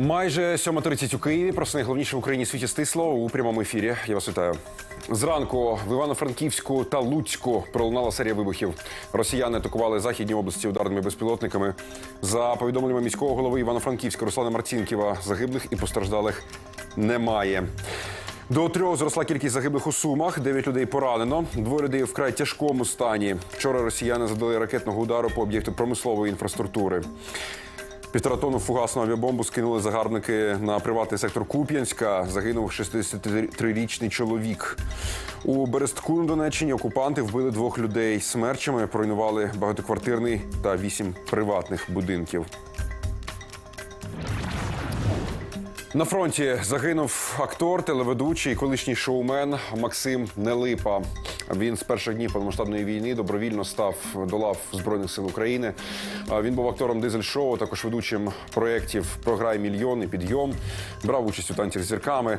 Майже 7.30 у Києві. Про все найголовніше в Україні світі стисло у прямому ефірі. Я вас вітаю. Зранку в Івано-Франківську та Луцьку пролунала серія вибухів. Росіяни атакували західні області ударними безпілотниками. За повідомленнями міського голови Івано-Франківська Руслана Марцінківа, загиблих і постраждалих немає. До трьох зросла кількість загиблих у Сумах. Дев'ять людей поранено. Двоє людей в край тяжкому стані. Вчора росіяни задали ракетного удару по об'єкту промислової інфраструктури. Півтора тонну фугасну авіабомбу скинули загарбники на приватний сектор Куп'янська. Загинув 63-річний чоловік. У Берестку на Донеччині окупанти вбили двох людей смерчами, поруйнували багатоквартирний та вісім приватних будинків. На фронті загинув актор, телеведучий, колишній шоумен Максим Нелипа. Він з перших днів повномасштабної війни добровільно став до лав Збройних сил України. Він був актором дизель-шоу, також ведучим проєктів Програй мільйон і підйом. Брав участь у танцях з зірками.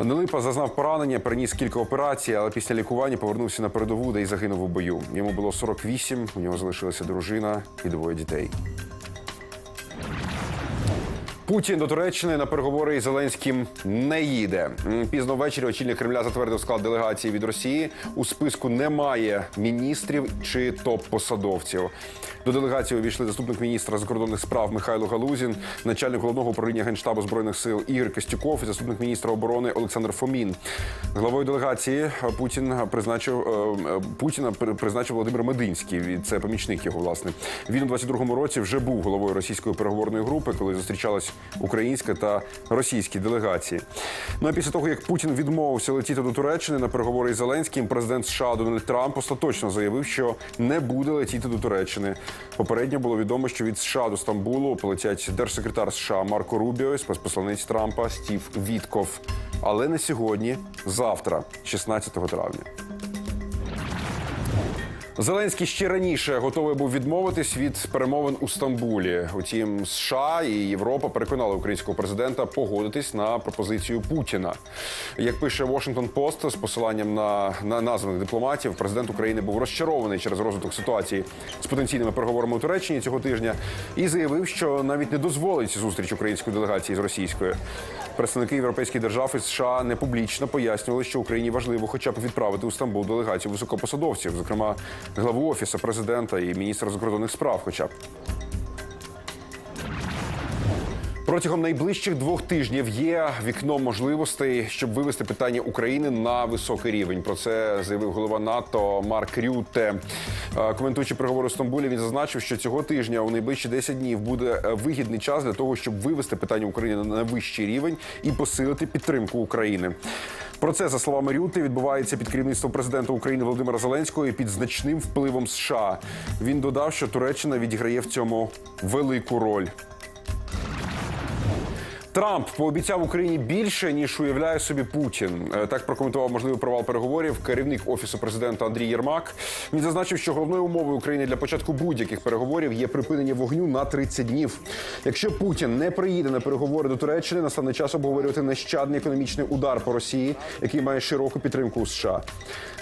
Нелипа зазнав поранення, переніс кілька операцій, але після лікування повернувся на передову, де й загинув у бою. Йому було 48, у нього залишилася дружина і двоє дітей. Путін до Туреччини на переговори із Зеленським не їде. Пізно ввечері очільник Кремля затвердив склад делегації від Росії. У списку немає міністрів чи топ-посадовців. До делегації увійшли заступник міністра закордонних справ Михайло Галузін, начальник головного управління генштабу збройних сил Ігор Костюков і заступник міністра оборони Олександр Фомін. Главою делегації Путін призначив е, е, Путіна при- призначив Володимир Мединський. Це помічник його власне. Він у 22-му році вже був головою російської переговорної групи, коли зустрічалась українська та російські делегації. Ну а після того, як Путін відмовився летіти до Туреччини на переговори із Зеленським, президент США Дональд Трамп остаточно заявив, що не буде летіти до Туреччини. Попередньо було відомо, що від США до Стамбулу полетять держсекретар США Марко Рубіо і спецпосланець Трампа Стів Вітков. Але не сьогодні, завтра, 16 травня. Зеленський ще раніше готовий був відмовитись від перемовин у Стамбулі. Утім, США і Європа переконали українського президента погодитись на пропозицію Путіна. Як пише Washington Post з посиланням на, на названих дипломатів, президент України був розчарований через розвиток ситуації з потенційними переговорами у Туреччині цього тижня і заявив, що навіть не дозволить зустріч української делегації з російською. Представники європейських держав і США не публічно пояснювали, що Україні важливо, хоча б відправити у Стамбул делегацію високопосадовців, зокрема главу офісу президента і міністра закордонних справ, хоча б. Протягом найближчих двох тижнів є вікно можливостей, щоб вивести питання України на високий рівень. Про це заявив голова НАТО Марк Рюте. Е, Коментуючи переговори у Стамбулі, він зазначив, що цього тижня у найближчі 10 днів буде е, вигідний час для того, щоб вивести питання України на вищий рівень і посилити підтримку України. Про це за словами Рюти відбувається під керівництвом президента України Володимира Зеленського і під значним впливом США. Він додав, що Туреччина відіграє в цьому велику роль. Трамп пообіцяв Україні більше ніж уявляє собі Путін. Е, Так прокоментував можливий провал переговорів керівник офісу президента Андрій Єрмак. Він зазначив, що головною умовою України для початку будь-яких переговорів є припинення вогню на 30 днів. Якщо Путін не приїде на переговори до Туреччини, настане час обговорювати нещадний економічний удар по Росії, який має широку підтримку у США.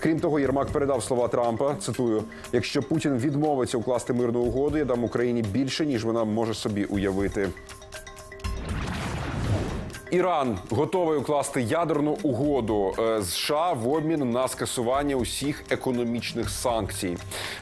Крім того, Єрмак передав слова Трампа. Цитую: якщо Путін відмовиться укласти мирну угоду, я дам Україні більше ніж вона може собі уявити. Іран готовий укласти ядерну угоду е, з США в обмін на скасування усіх економічних санкцій.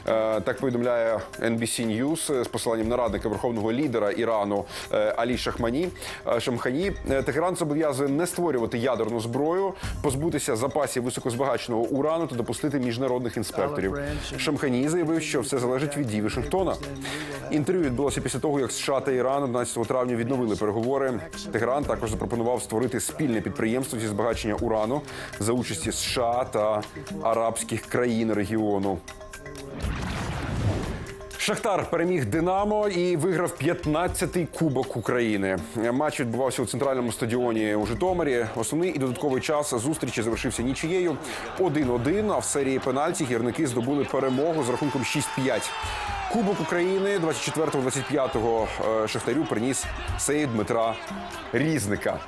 Е, Так повідомляє NBC News з посиланням на радника верховного лідера Ірану е, Алі Шахмані е, Шамхані. Е, Техеран зобов'язує не створювати ядерну зброю, позбутися запасів високозбагаченого урану та допустити міжнародних інспекторів. Шамхані заявив, що все залежить від дій Вашингтона. Інтерв'ю відбулося після того, як США та Іран 11 травня відновили переговори. Тегеран також запропонував створити спільне підприємство зі збагачення урану за участі США та арабських країн регіону. Шахтар переміг Динамо і виграв 15-й кубок України. Матч відбувався у центральному стадіоні у Житомирі. Основний і додатковий час зустрічі завершився нічиєю 1-1, А в серії пенальті гірники здобули перемогу з рахунком 6-5. Кубок України 24-25 е, Шахтарю приніс сейд Дмитра Різника.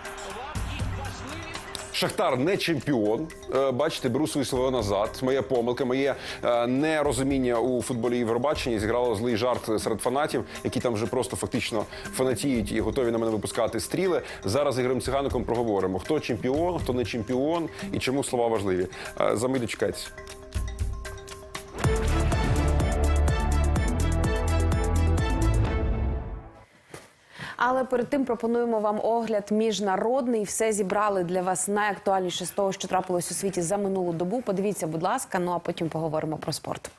Шахтар не чемпіон. Е, Бачите, беру свої слова назад. Моя помилка, моє е, нерозуміння у футболі і Євробаченні зіграло злий жарт серед фанатів, які там вже просто фактично фанатіють і готові на мене випускати стріли. Зараз з Ігорем Цигаником проговоримо, хто чемпіон, хто не чемпіон і чому слова важливі. За мить Але перед тим пропонуємо вам огляд міжнародний. Все зібрали для вас найактуальніше з того, що трапилось у світі за минулу добу. Подивіться, будь ласка. Ну а потім поговоримо про спорт.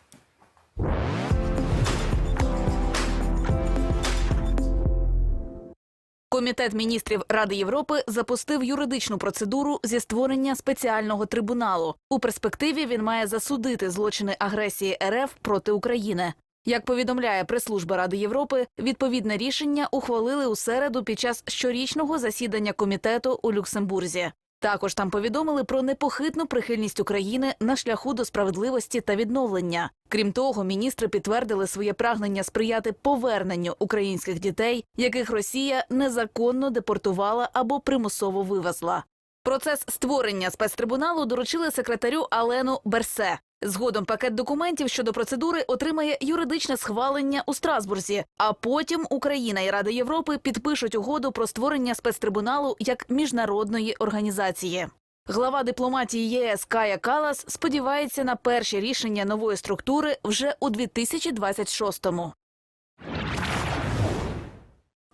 Комітет міністрів Ради Європи запустив юридичну процедуру зі створення спеціального трибуналу. У перспективі він має засудити злочини агресії РФ проти України. Як повідомляє прес-служба Ради Європи, відповідне рішення ухвалили у середу під час щорічного засідання комітету у Люксембурзі. Також там повідомили про непохитну прихильність України на шляху до справедливості та відновлення. Крім того, міністри підтвердили своє прагнення сприяти поверненню українських дітей, яких Росія незаконно депортувала або примусово вивезла. Процес створення спецтрибуналу доручили секретарю Алену Берсе. Згодом пакет документів щодо процедури отримає юридичне схвалення у Страсбурзі. А потім Україна і Рада Європи підпишуть угоду про створення спецтрибуналу як міжнародної організації. Глава дипломатії ЄС Кая Калас сподівається на перші рішення нової структури вже у 2026-му.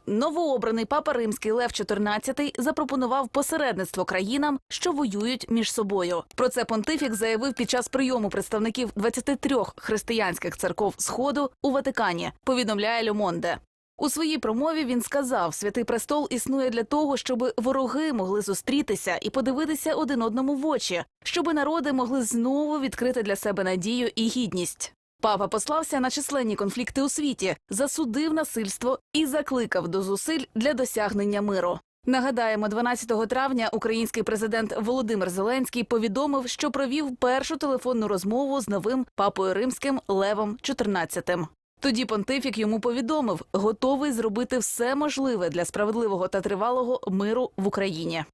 Новообраний папа римський Лев XIV запропонував посередництво країнам, що воюють між собою. Про це понтифік заявив під час прийому представників 23 християнських церков Сходу у Ватикані. Повідомляє Люмонде. У своїй промові він сказав: Святий престол існує для того, щоб вороги могли зустрітися і подивитися один одному в очі, щоб народи могли знову відкрити для себе надію і гідність. Папа послався на численні конфлікти у світі, засудив насильство і закликав до зусиль для досягнення миру. Нагадаємо, 12 травня український президент Володимир Зеленський повідомив, що провів першу телефонну розмову з новим папою римським Левом XIV. Тоді понтифік йому повідомив, готовий зробити все можливе для справедливого та тривалого миру в Україні.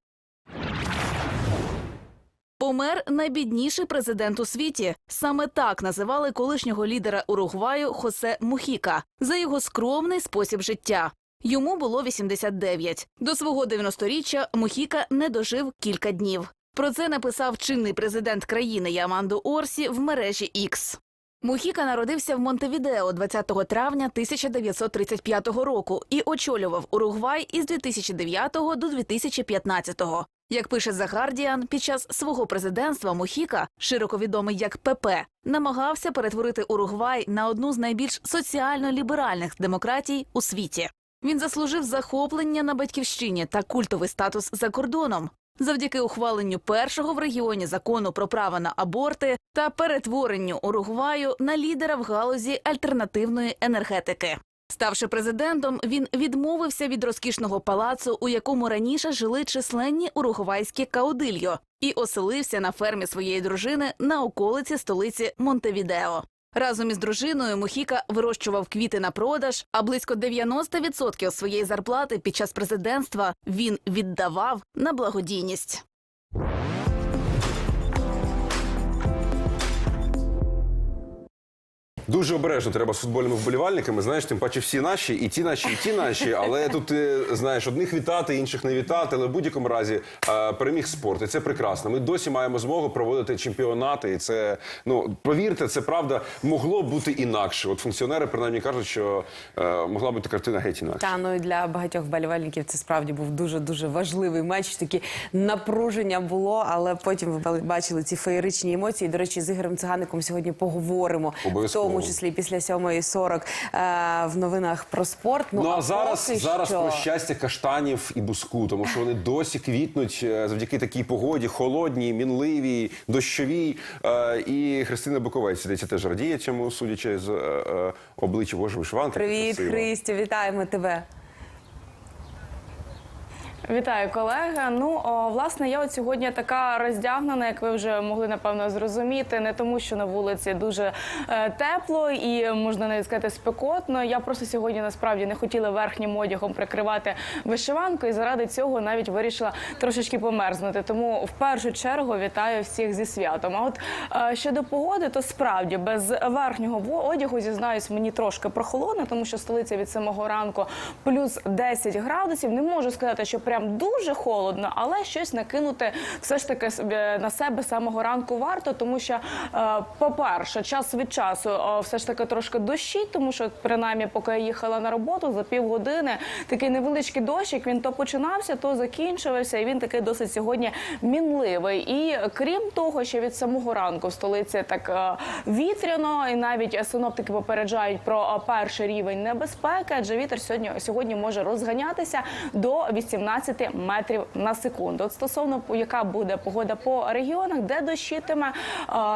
Помер найбідніший президент у світі. Саме так називали колишнього лідера Уругваю Хосе Мухіка за його скромний спосіб життя. Йому було 89. До свого 90-річчя Мухіка не дожив кілька днів. Про це написав чинний президент країни Яманду Орсі в мережі X. Мухіка народився в Монтевідео 20 травня 1935 року і очолював Уругвай із 2009 до 2015. Як пише The Guardian, під час свого президентства Мухіка, широко відомий як ПП, намагався перетворити Уругвай на одну з найбільш соціально-ліберальних демократій у світі. Він заслужив захоплення на батьківщині та культовий статус за кордоном. Завдяки ухваленню першого в регіоні закону про право на аборти та перетворенню Уругваю на лідера в галузі альтернативної енергетики. Ставши президентом, він відмовився від розкішного палацу, у якому раніше жили численні уругвайські каудильо, і оселився на фермі своєї дружини на околиці столиці Монтевідео. Разом із дружиною Мухіка вирощував квіти на продаж, а близько 90% своєї зарплати під час президентства він віддавав на благодійність. Дуже обережно треба з футбольними вболівальниками. Знаєш, тим паче всі наші, і ті наші, і ті наші. Але тут е, знаєш, одних вітати, інших не вітати. Але в будь-якому разі е, переміг спорт. І це прекрасно. Ми досі маємо змогу проводити чемпіонати. І це ну повірте, це правда могло бути інакше. От функціонери принаймні кажуть, що е, могла бути картина геть інакше. Та ну і для багатьох вболівальників це справді був дуже дуже важливий матч. Такі напруження було, але потім ви бачили ці феєричні емоції. До речі, з Ігорем Цигаником сьогодні поговоримо в Обов'язково. Тому числі після 7.40 е, в новинах про спорт. Ну, а зараз, зараз що... про щастя каштанів і буску, тому що вони досі квітнуть е, завдяки такій погоді, холодній, мінливій, дощовій. Е, І Христина Буковець здається, теж радіє цьому, судячи з обличчя Боже вишиванки. Привіт, Христі, вітаємо тебе. Вітаю, колега. Ну о, власне, я от сьогодні така роздягнена, як ви вже могли напевно зрозуміти, не тому, що на вулиці дуже е, тепло і можна навіть сказати спекотно. Я просто сьогодні насправді не хотіла верхнім одягом прикривати вишиванку, і заради цього навіть вирішила трошечки померзнути. Тому в першу чергу вітаю всіх зі святом. А от е, щодо погоди, то справді без верхнього одягу зізнаюсь, мені трошки прохолодно, тому що столиця від самого ранку плюс 10 градусів. Не можу сказати, що прям дуже холодно, але щось накинути все ж таки на себе самого ранку варто, тому що, е, по-перше, час від часу е, все ж таки трошки дощі, тому що принаймні, поки я їхала на роботу за півгодини, такий невеличкий дощик, він то починався, то закінчувався, і він такий досить сьогодні мінливий. І крім того, що від самого ранку в столиці так е, вітряно, і навіть синоптики попереджають про перший рівень небезпеки, адже вітер сьогодні сьогодні може розганятися до 18 метрів на секунду. От стосовно яка буде погода по регіонах, де дощитиме,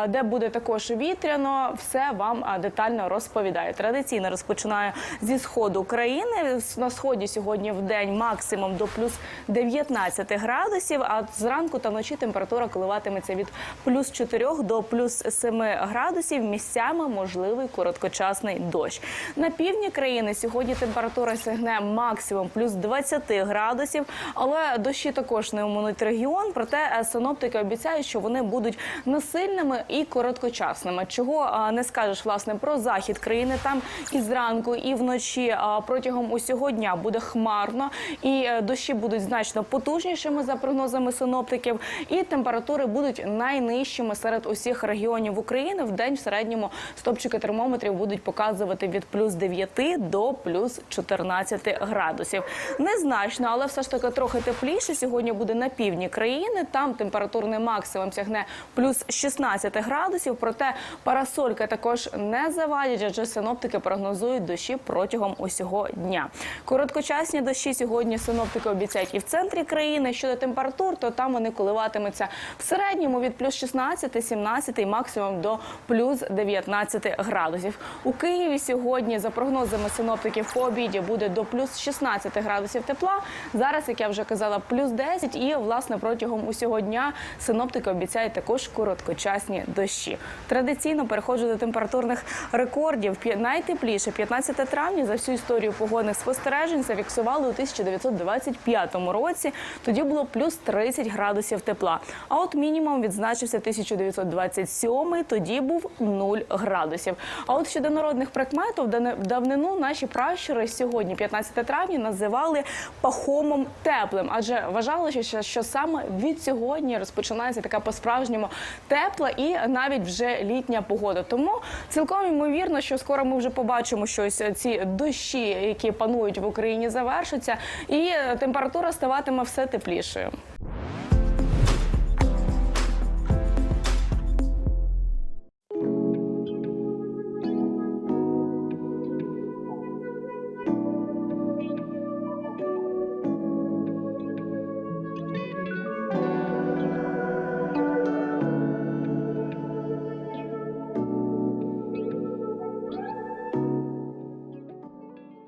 де буде також вітряно, все вам детально розповідаю. Традиційно розпочинаю зі сходу країни. На сході сьогодні в день максимум до плюс 19 градусів. А зранку та вночі температура коливатиметься від плюс 4 до плюс 7 градусів. Місцями можливий короткочасний дощ. На півдні країни сьогодні температура сягне максимум плюс 20 градусів, але дощі також не оминуть регіон. Проте е, синоптики обіцяють, що вони будуть насильними і короткочасними. Чого е, не скажеш власне про захід країни? Там і зранку, і вночі протягом усього дня буде хмарно, і е, дощі будуть значно потужнішими за прогнозами синоптиків. І температури будуть найнижчими серед усіх регіонів України. В день в середньому стопчики термометрів будуть показувати від плюс 9 до плюс 14 градусів. Незначно, але все ж таки трохи тепліше. Сьогодні буде на півдні країни. Там температурний максимум сягне плюс 16 градусів. Проте парасольки також не завадять, адже синоптики прогнозують дощі протягом усього дня. Короткочасні дощі сьогодні синоптики обіцяють і в центрі країни. Щодо температур, то там вони коливатимуться в середньому від плюс 16, 17 і максимум до плюс 19 градусів. У Києві сьогодні, за прогнозами синоптиків, по обіді буде до плюс 16 градусів тепла. Зараз, як я вже казала, плюс 10. І власне протягом усього дня синоптики обіцяють також короткочасні дощі. Традиційно переходжу до температурних рекордів. Найтепліше 15 травня за всю історію погодних спостережень зафіксували у 1925 році. Тоді було плюс 30 градусів тепла. А от мінімум відзначився 1927, тоді був 0 градусів. А от щодо народних прикмет, в дане- в давнину наші пращури сьогодні, 15 травня, називали пахомом теплим, адже вважалося, що, що саме від сьогодні розпочинається така по-справжньому тепла і навіть вже літня погода. Тому цілком ймовірно, що скоро ми вже побачимо, що ось ці дощі, які панують в Україні, завершаться, і е, температура ставатиме все теплішою.